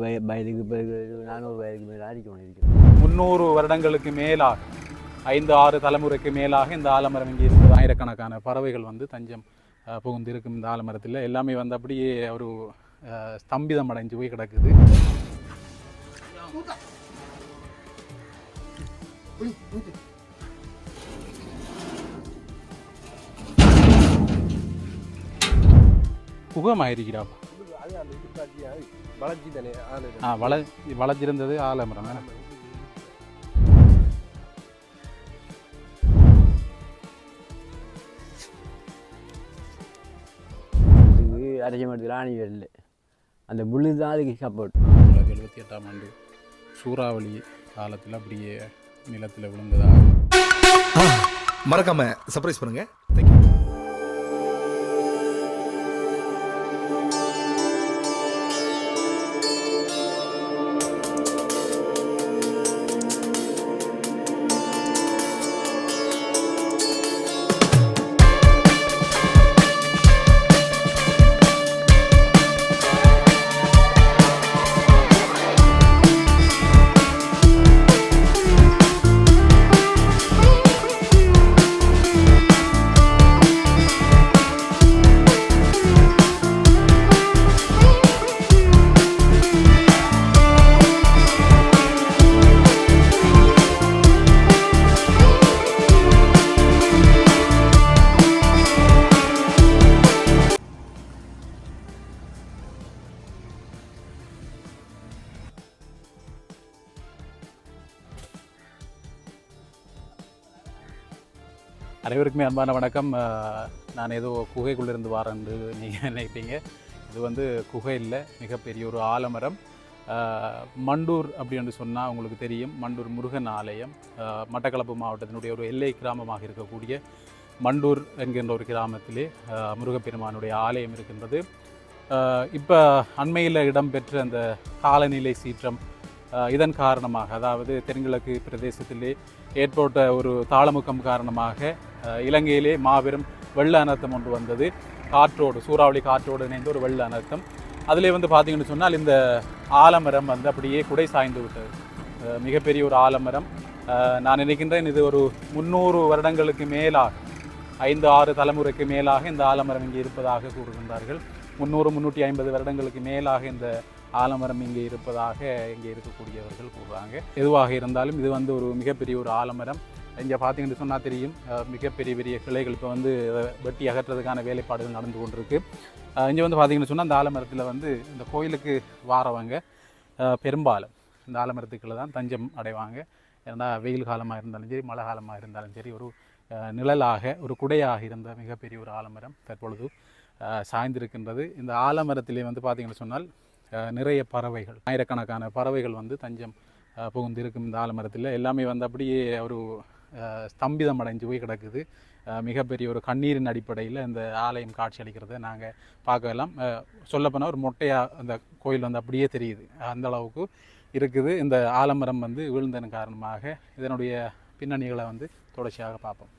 வய வயதுக்கு பிறகு நானூறு வயதுக்கு மேலே அடிக்கணும் இருக்கிறேன் முந்நூறு வருடங்களுக்கு மேலாக ஐந்து ஆறு தலைமுறைக்கு மேலாக இந்த ஆலமரம் இங்கே இருக்குது ஆயிரக்கணக்கான பறவைகள் வந்து தஞ்சம் புகுந்திருக்கும் புகுந்து இருக்கும் இந்த ஆலமரத்தில். எல்லாமே வந்து அப்படியே ஒரு ஸ்தம்பிதம் அடைஞ்சு போய் கிடக்குது. குகமாயிருக்கிறாப்பா? இது வளர்ச்சி தானே ஆ வள வளைஞ்சிருந்தது ஆலமரம். தானே? இதுக்கு அரைச்ச மரத்தில் ஆணி வரல. அந்த முள்ளு தான் அதுக்கு சப்போர்ட் தொள்ளாயிரத்தி எழுபத்தி எட்டாம் ஆண்டு சூறாவளி காலத்தில் அப்படியே நிலத்தில் விழுந்ததாக மறக்காம சர்ப்ரைஸ் பண்ணுங்க. தேங்க்யூ அனைவருக்குமே அன்பான வணக்கம். நான் ஏதோ குகைக்குள்ளிருந்து வாரேன்னு நீங்கள் நினைப்பீங்க இது வந்து குகை இல்லை மிகப்பெரிய ஒரு ஆலமரம். மண்டூர் அப்படின்னு சொன்னால் உங்களுக்கு தெரியும். மண்டூர் முருகன் ஆலயம். மட்டக்களப்பு மாவட்டத்தினுடைய ஒரு எல்லை கிராமமாக இருக்கக்கூடிய மண்டூர் என்கின்ற ஒரு கிராமத்திலே முருகப்பெருமானுடைய ஆலயம் இருக்கின்றது. இப்போ அண்மையில் இடம்பெற்ற அந்த காலநிலை சீற்றம் இதன் காரணமாக அதாவது தென்கிழக்கு பிரதேசத்திலே ஏற்பட்ட ஒரு தாளமுக்கம் காரணமாக இலங்கையிலே மாபெரும் வெள்ள அனர்த்தம் ஒன்று வந்தது. காற்றோடு சூறாவளி காற்றோடு இணைந்த ஒரு வெள்ள அனர்த்தம். அதிலே வந்து பார்த்தீங்கன்னு சொன்னால் இந்த ஆலமரம் வந்து அப்படியே குடை சாய்ந்து விட்டது. மிகப்பெரிய ஒரு ஆலமரம். நான் நினைக்கின்றேன் இது ஒரு முந்நூறு வருடங்களுக்கு மேலாக ஐந்து ஆறு தலைமுறைக்கு மேலாக இந்த ஆலமரம் இங்கே இருப்பதாக கூறுகின்றார்கள். முந்நூறு முந்நூற்றி ஐம்பது வருடங்களுக்கு மேலாக இந்த ஆலமரம் இங்கே இருப்பதாக இங்கே இருக்கக்கூடியவர்கள் கூறுறாங்க எதுவாக இருந்தாலும் இது வந்து ஒரு மிகப்பெரிய ஒரு ஆலமரம். இங்கே பார்த்தீங்கன்னு சொன்னால் தெரியும். மிகப்பெரிய பெரிய கிளைகள் இப்போ வந்து வெட்டி அகற்றுறதுக்கான வேலைப்பாடுகள் நடந்து கொண்டிருக்கு. இங்கே வந்து பார்த்தீங்கன்னு சொன்னால் இந்த ஆலமரத்தில் வந்து இந்த கோயிலுக்கு வாரவங்க. பெரும்பாலும் இந்த ஆலமரத்துக்குள்ள தான் தஞ்சம் அடைவாங்க. ஏன்னா வெயில் காலமாக இருந்தாலும் சரி மழை காலமாக இருந்தாலும் சரி ஒரு நிழலாக ஒரு குடையாக இருந்த மிகப்பெரிய ஒரு ஆலமரம் தற்பொழுது சாய்ந்திருக்கின்றது. இந்த ஆலமரத்திலே வந்து பார்த்திங்கன்னு சொன்னால் நிறைய பறவைகள் ஆயிரக்கணக்கான பறவைகள் வந்து தஞ்சம் புகுந்திருக்கும் இந்த ஆலமரத்தில். எல்லாமே வந்து அப்படியே ஒரு ஸ்தம்பிதம் அடைஞ்சு போய் கிடக்குது. மிகப்பெரிய ஒரு கண்ணீரின் அடிப்படையில் இந்த ஆலயம் காட்சி அளிக்கிறதை நாங்கள் பார்க்கலாம் சொல்லப்போனால் ஒரு மொட்டையாக அந்த கோயில் வந்து அப்படியே தெரியுது. அந்த அளவுக்கு இருக்குது. இந்த ஆலமரம் வந்து வீழ்ந்ததன் காரணமாக இதனுடைய பின்னணிகளை வந்து தொடர்ச்சியாக பார்ப்போம்.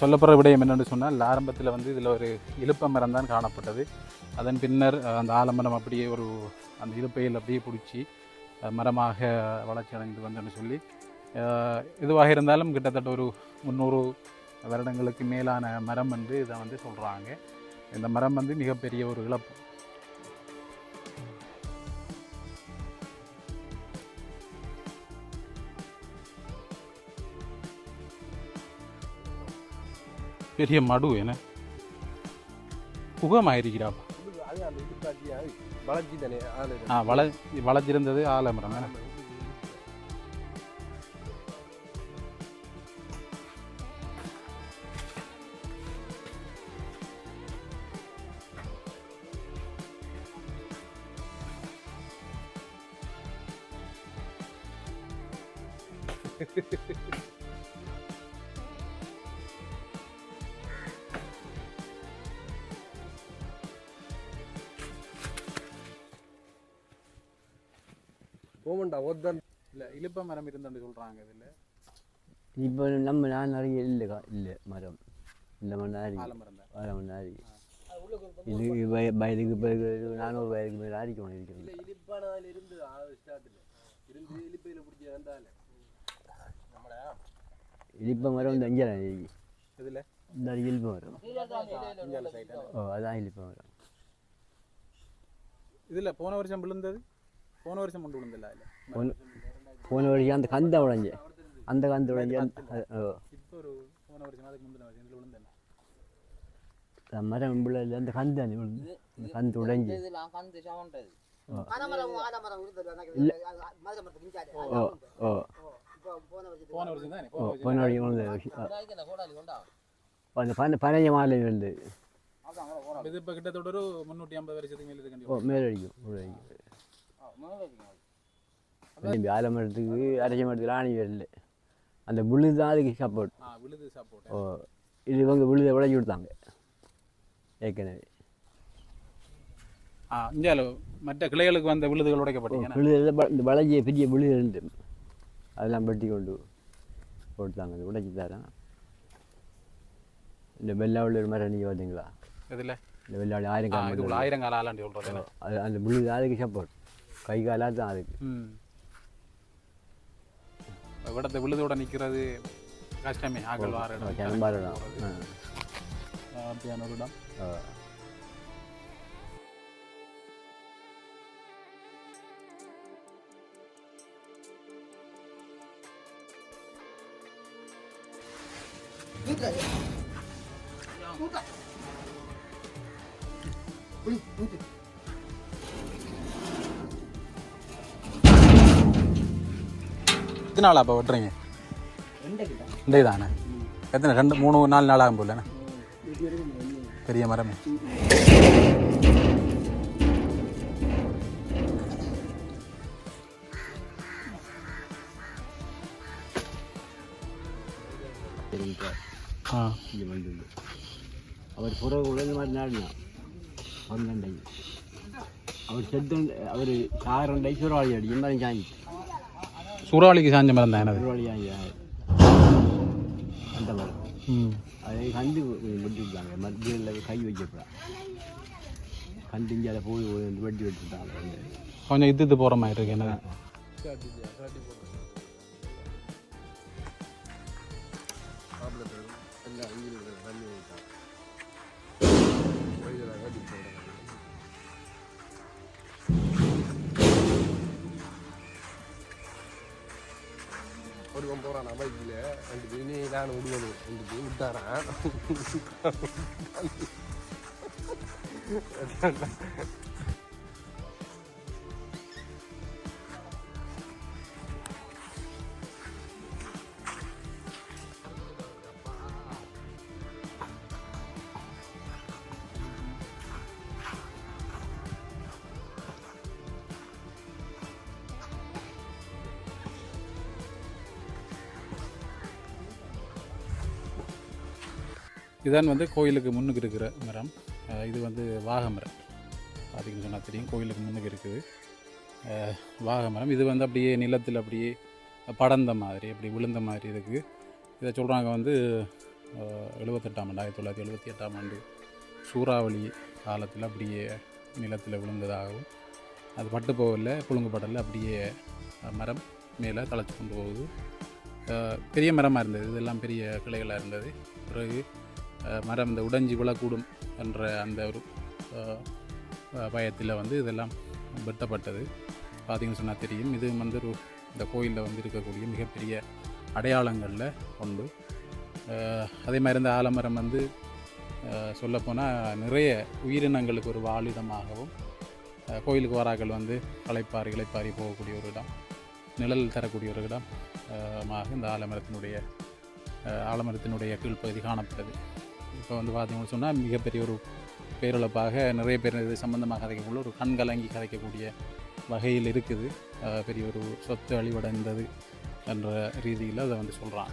சொல்லப்படுற விடயம் என்னென்னு சொன்னால் ஆரம்பத்தில் வந்து இதில் ஒரு இழுப்ப மரம் தான் காணப்பட்டது. அதன் பின்னர் அந்த ஆலமரம் அப்படியே ஒரு அந்த இழுப்பையில் அப்படியே பிடிச்சி மரமாக வளர்ச்சி அடைந்து வந்தேன்னு சொல்லி எதுவாக இருந்தாலும் கிட்டத்தட்ட ஒரு முந்நூறு வருடங்களுக்கு மேலான மரம் வந்து இதை வந்து சொல்கிறாங்க இந்த மரம் வந்து மிகப்பெரிய ஒரு இழப்பு. பெரிய மடு என்ன புகமாயிருக்கிறாப்பா அது ஆளு ஆ வள வளைஞ்சிருந்தது ஆலமரம் என்ன? போமண்டா ஒருத்தன் இல்ல இலுப்ப மரம் இருந்துன்னு சொல்றாங்க இதுல. இப்போ நம்ம நான் நிறைய இல்லைக்கா இல்லை மரம். இந்த மணி நேரம் ஆலமரம் தான். வர மணி நேரம் இது வய- வயதுக்கு பிறகு நானூறு வயதுக்கு மேலே ஆடிக்கணும் இருக்கிறது இலிப்பானதுல இருந்து ஸ்டார்ட்ல இருந்து இலிப்பையில பிடிச்சி வந்தால. இலிப்ப மரம் இந்த அஞ்சரை இருக்கு. இதுல இந்த இஞ்சால சைட்டால ஓ அதான் இலிப்ப மரம். இதுல போன வருஷம் விழுந்தது? போன வருஷம் கொண்டு விழுந்தல இல்ல? போன வழியாக அந்த கந்தை உடைஞ்ச. அந்த கந்தை உடைஞ்ச இப்போ ஒரு போன வருஷம் அதுக்கு முந்தின வருஷம் இதுல விழுந்தேன். அந்த மரம் பிள்ளைல அந்த கந்தை அந்த விழுந்து அந்த கந்து உடைஞ்சு. விழுந்தது போன வருஷம் வருஷம் பனைஞ்ச மாலை விழுந்து அதான் அவ்வளவு கோடாலி. இது இப்போ கிட்டத்தட்ட ஒரு முந்நூற்றி ஐம்பது வருஷத்துக்கு மேலே இது ஆலமரத்துக்கு அரைச்ச மரத்துக்கு ஆணி வரல அந்த புல்லு தான் அதுக்கு சப்போர்ட் விழுது சப்போர்ட் ஓ இது இவங்க விழுதை உடைச்சி கொடுத்தாங்க. ஏற்கனவே. ஆ இந்தியாவில் மற்ற கிளைகளுக்கு வந்த விழுதுகள் உடைக்கப்பட்டீங்க விழுதில் இந்த வளைஞ்சிய பெரிய விழுது இருந்து அதெல்லாம் வெட்டி கொண்டு போட்டாங்க அந்த உடைச்சி தரேன். இந்த வெள்ளாவில் ஒரு மரம் நீங்கள் பார்த்தீங்களா இதில் இந்த வெள்ளாவில் ஆயிரம் ஆ கால் இது மரம். ஆயிரங்கால ஆலாண்டி சொல்கிறது அது அந்த விழுது அதுக்கு சப்போர்ட் கை காலாக தான் அதுக்கு விடத்தை விழுதோட நிற்கிறது கஷ்டமே. ஆக்கள் வார அப்படியான ஒரு இடம் ஆ. எத்தனை நாள் அப்போ வெட்டுறீங்க? இந்த தானே எத்தனை ரெண்டு மூணு நாலு நாள் ஆகும் போல பெரிய மரமே. சரிங்க ஆ. இங்கே வந்து அவர் புறவு உலக மாதிரி நாடினான் பன்னெண்டை அவர் செத்து அவர் தான் சுறாவளி ஆகி அந்த மரம் ம் அதை கண்டு வெட்டி விட்டாங்க மத்தியில் கை வைக்கப்படா கண்டு இங்கே அதை போய் வெட்டி விட்டுட்டாங்க கொஞ்சம் இது போகிறான் பைக்கில் ரெண்டு பேர் நீ நான் விடுவணும் ரெண்டு பேர் விட்டாரான் இதான் வந்து கோயிலுக்கு முன்னுக்கு இருக்கிற மரம். இது வந்து வாகமரம் மரம். சொன்னால் தெரியும் கோயிலுக்கு முன்னுக்கு இருக்குது. வாக மரம். இது வந்து அப்படியே நிலத்தில் அப்படியே படர்ந்த மாதிரி அப்படி விழுந்த மாதிரி இருக்குது. இதை சொல்கிறாங்க வந்து எழுபத்தெட்டாம் ஆண்டு ஆயிரத்தி தொள்ளாயிரத்தி எழுபத்தி எட்டாம் ஆண்டு சூறாவளி காலத்தில் அப்படியே நிலத்தில் விழுந்ததாகவும் அது பட்டு போகல புழுங்குப்படல அப்படியே மரம் மேலே தழைச்சி கொண்டு போகுது. பெரிய மரமாக இருந்தது. இதெல்லாம் பெரிய கிளைகளாக இருந்தது. பிறகு மரம் இந்த உடைஞ்சி விழக்கூடும் என்ற அந்த ஒரு பயத்தில் வந்து இதெல்லாம் வெட்டப்பட்டது. பார்த்தீங்கன்னு சொன்னால் தெரியும். இது வந்து ஒரு இந்த கோயிலில் வந்து இருக்கக்கூடிய மிகப்பெரிய அடையாளங்களில் ஒன்று. அதே மாதிரி இந்த ஆலமரம் வந்து சொல்லப்போனால் நிறைய உயிரினங்களுக்கு ஒரு வாழிடமாகவும் கோயிலுக்கு வராக்கள் வந்து களைப்பாரி இளைப்பாரி போகக்கூடிய ஒரு இடம் நிழல் தரக்கூடிய ஒரு இடம் இந்த ஆலமரத்தினுடைய ஆலமரத்தினுடைய கீழ்ப்பகுதி காணப்பட்டது. இப்போ வந்து பார்த்தீங்கன்னு சொன்னால் மிகப்பெரிய ஒரு பேரிழப்பாக நிறைய பேர் இது சம்மந்தமாக கதைக்கக்குள்ள ஒரு கண் கலங்கி கதைக்கக்கூடிய வகையில் இருக்குது. பெரிய ஒரு சொத்து அழிவடைந்தது என்ற ரீதியில் அதை வந்து சொல்கிறான்